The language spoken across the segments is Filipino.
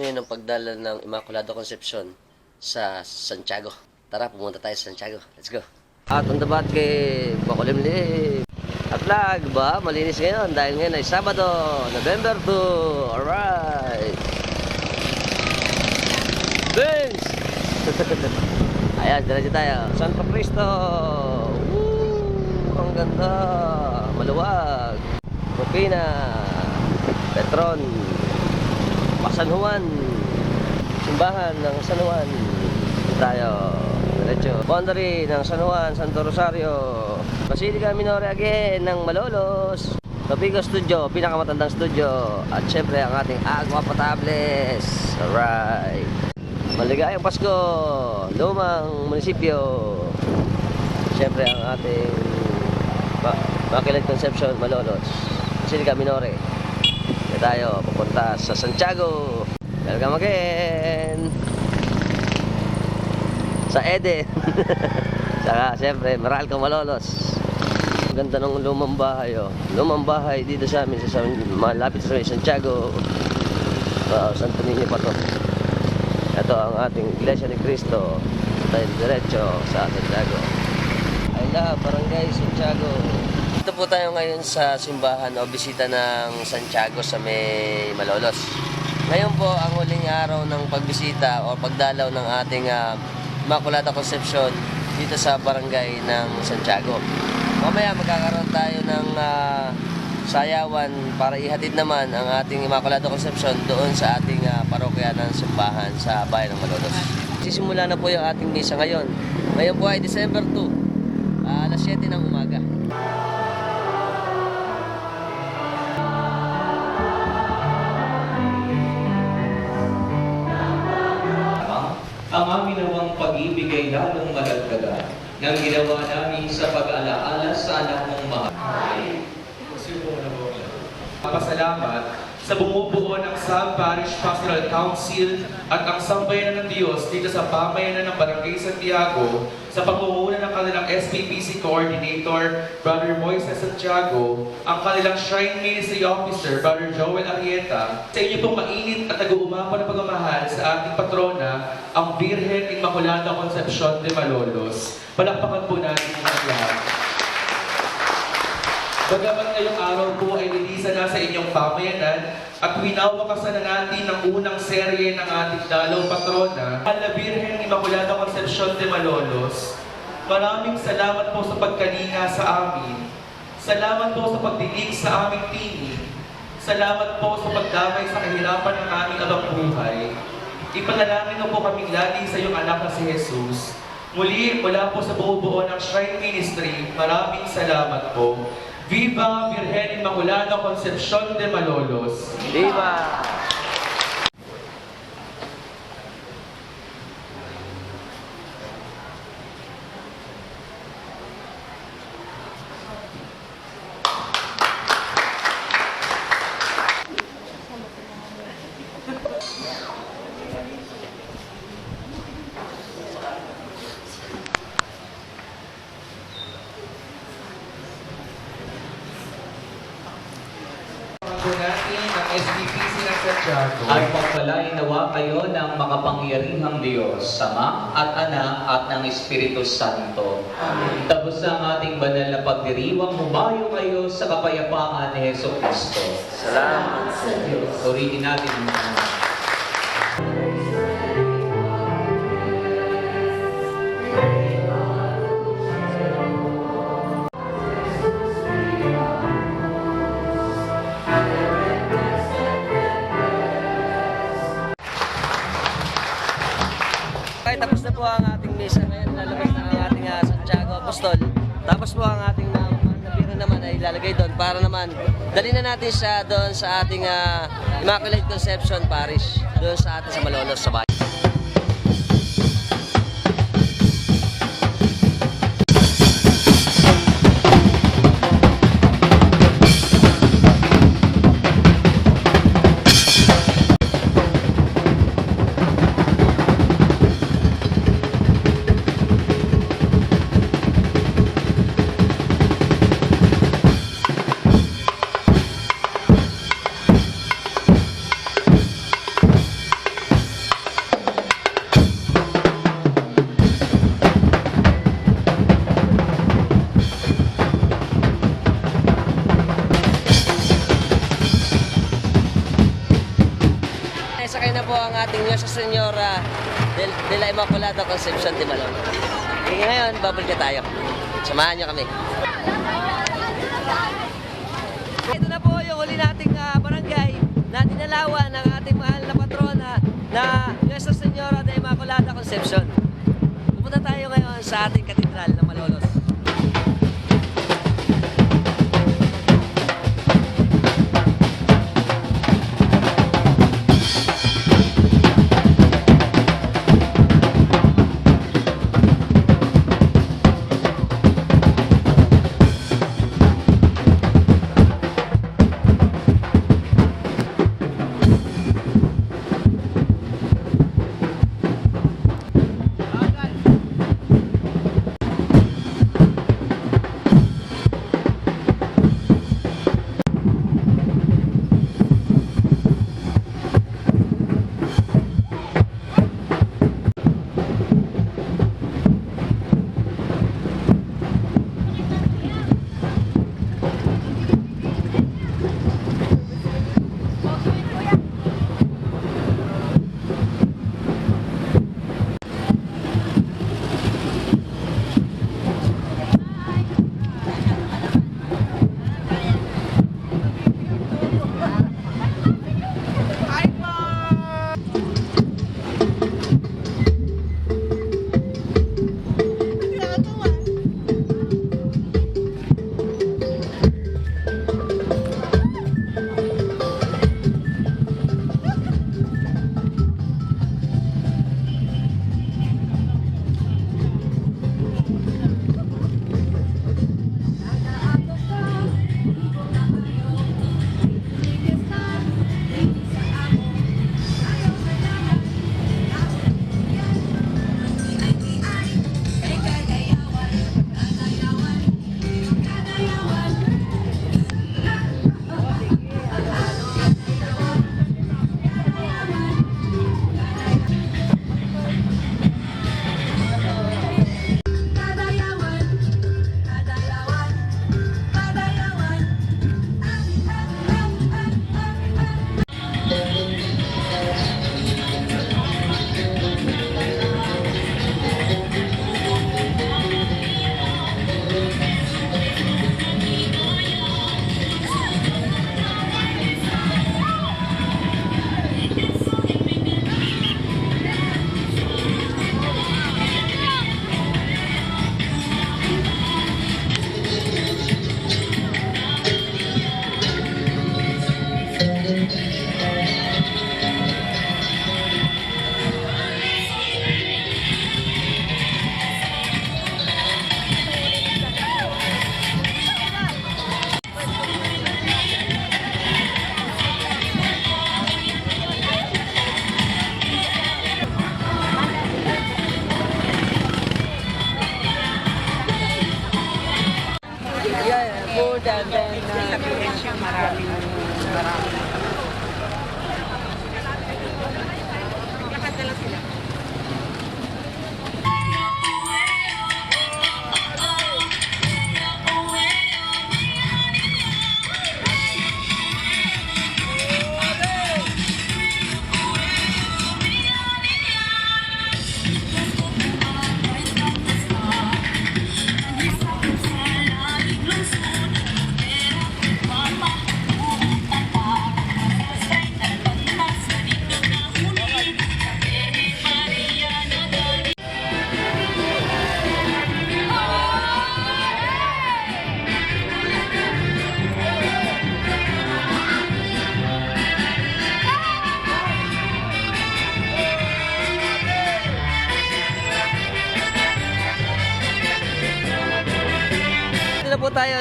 ngayon ng pagdala ng Immaculado Concepcion sa Santiago. Tara, pumunta tayo sa Santiago. Let's go. At on the bat kay Bakulimlim. At lag, ba? Malinis ngayon dahil ngayon ay Sabado, November 2. Alright. Vince! Ayan, diretso tayo. Santo Cristo! Woo! Ang ganda! Maluwag! Copina! Petron! San Juan! Simbahan ng San Juan! Tayo. Diretso. Boundary ng San Juan, Santo Rosario. Basilica Minore again ng Malolos. Topico Studio, pinakamatandang studio. At syempre ang ating Agua Potables. Alright. Maligayang Pasko, lumang munisipyo. Siyempre ang ating ba Bakilan Conception, Malolos. Basilica Minore. Tayo pupunta sa Santiago. Welcome again! Sa Eden. Saka siyempre, Meralco Malolos. Ang ganda ng lumang bahay. Oh. Lumang bahay dito sa amin, sa, sa malapit sa Santiago. Wow, Santo Niño pa to. Ito ang ating Iglesia ni Cristo. Tayo diretso sa Santiago. I love Barangay Santiago. Po tayo ngayon sa simbahan o bisita ng Santiago sa may Malolos. Ngayon po ang huling araw ng pagbisita o pagdalaw ng ating uh, Immaculata Concepcion dito sa barangay ng Santiago. Mamaya magkakaroon tayo ng ah, sayawan para ihatid naman ang ating Immaculata Concepcion doon sa ating ah, parokya ng simbahan sa bayan ng Malolos. Sisimula na po yung ating misa ngayon. Ngayon po ay December 2, ah, alas 7 ng umaga. Ay lalong madagdagan ng ginawa namin sa pag-alaala sa anak mong mahal. Pasalamat sa bumubuo ng Sub Parish Pastoral Council at ang sambayanan ng Diyos dito sa pamayanan ng Barangay Santiago sa ng kanilang SPPC Coordinator, Brother Moises Santiago, ang kanilang Shrine Ministry Officer, Brother Joel Arrieta, sa inyo pong mainit at nag-uumapo na pagmamahal sa ating patrona, ang Virgen Immaculada Concepcion de Malolos. Palakpakan po natin ang lahat. Bagamat ngayong araw po ay nilisa na sa inyong pamayanan at winawakasan na natin ang unang serye ng ating dalaw patrona, ang La Virgen Immaculada Concepcion de Malolos. Maraming salamat po sa pagkalinga sa amin. Salamat po sa pagdilig sa aming tinig. Salamat po sa pagdamay sa kahirapan ng aming abang buhay. Ipanalangin mo po kaming lagi sa iyong anak na si Jesus. Muli, mula po sa buo-buo ng Shrine Ministry, maraming salamat po. Viva Virgen Immaculada Concepcion de Malolos. Viva! Po natin ang SDPC ng Santiago. At pagpalain nawa kayo ng makapangyarihang Diyos, Sama at Anak at ng Espiritu Santo. Tapos ang ating banal na pagdiriwang, humayo kayo sa kapayapaan ni Heso Kristo. Salamat! Suriin natin ang natin siya doon sa ating ah, Immaculate Conception Parish. Doon sa atin sa Malolos sa bayan. Nuestra Senora del, de la Immaculada Concepcion de Malolos. Kaya ngayon, babalik tayo. Samahan niyo kami. Ito na po yung huli nating ah, barangay na dinalawan ng ating mahal na patrona na Nuestra Senora de Immaculada Concepcion. Pupunta tayo ngayon sa ating katedral na Malolos.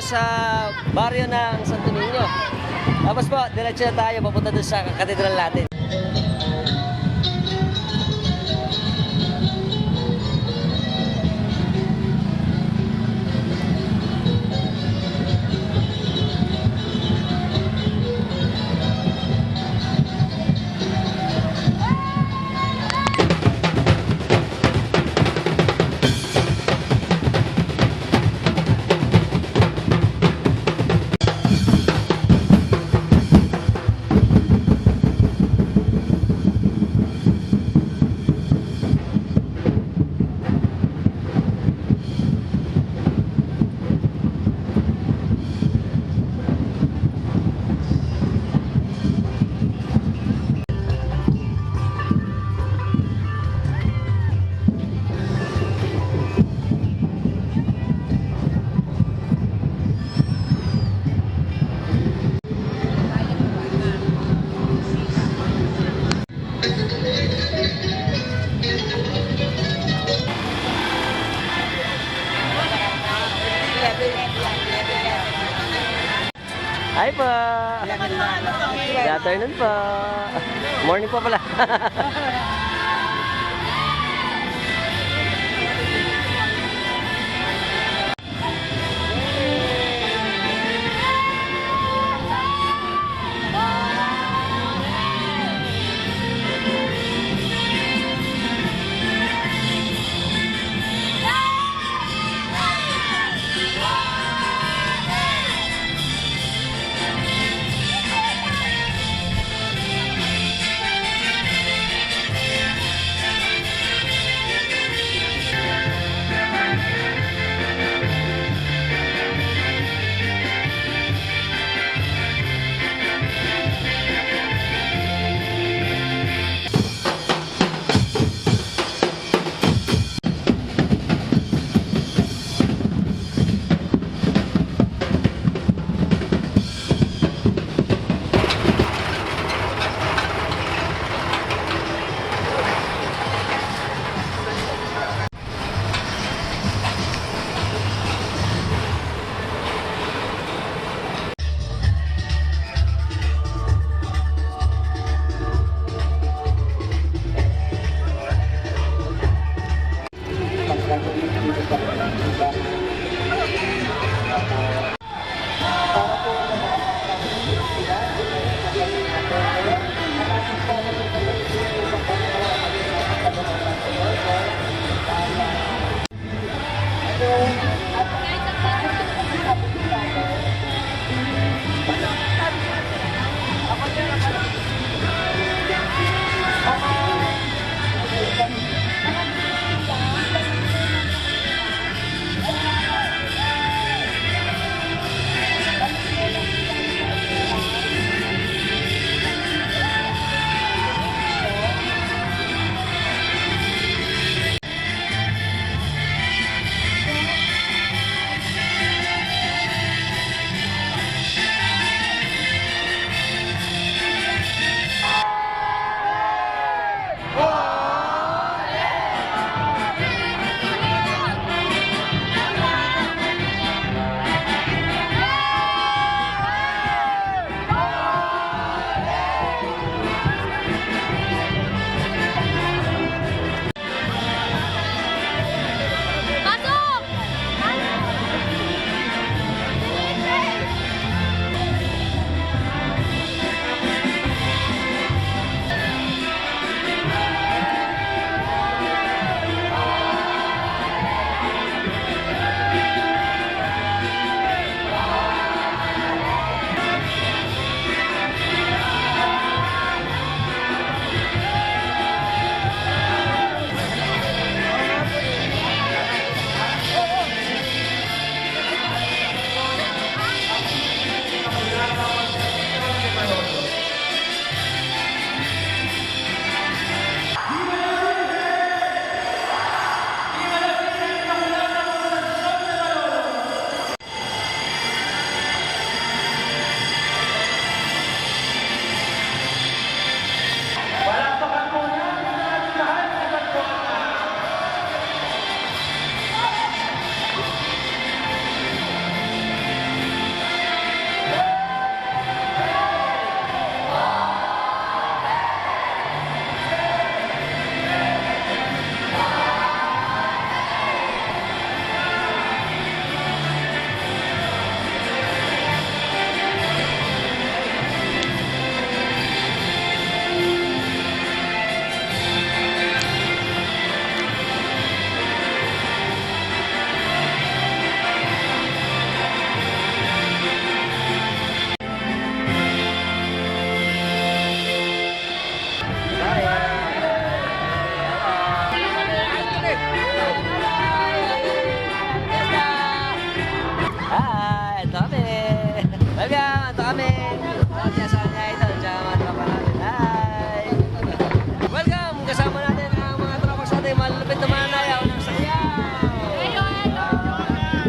Sa baryo ng Santo Niño. Tapos po, diretso na tayo papunta doon sa katedral natin. Hi po. Good afternoon po. Morning po pala.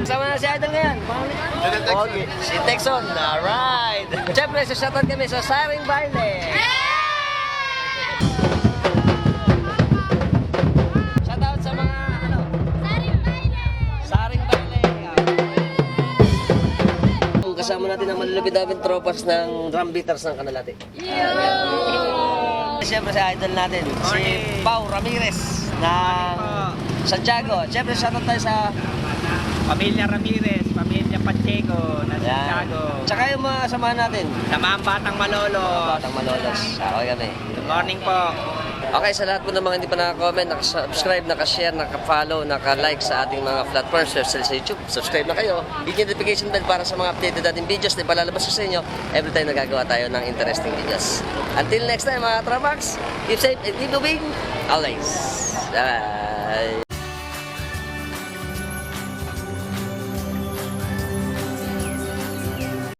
Kasama na si Idol ngayon. Okay, si Texon, alright. Siyempre, sa shoutout kami sa Saring Baile. Shoutout sa mga, ano, Saring Baile. kasama natin ang malulupit namin tropas ng drum beaters ng Kanalati. Siyempre si idol natin, si Pau Ramirez ng Santiago. Siyempre shoutout tayo sa Pamilya Ramirez, Pamilya Pacheco, na. Santiago. Tsaka yung mga samahan natin, Sa mga batang malolo. Batang Malolos. Okay kami. Good morning po. Okay, sa lahat po ng mga hindi pa naka-comment, naka-subscribe, naka-share, naka-follow, naka-like sa ating mga platforms, especially sa YouTube, subscribe na kayo. Hit notification bell para sa mga updated natin videos na ipalalabas ko sa inyo every time nagagawa tayo ng interesting videos. Until next time mga Tramax, keep safe and keep moving always. Bye!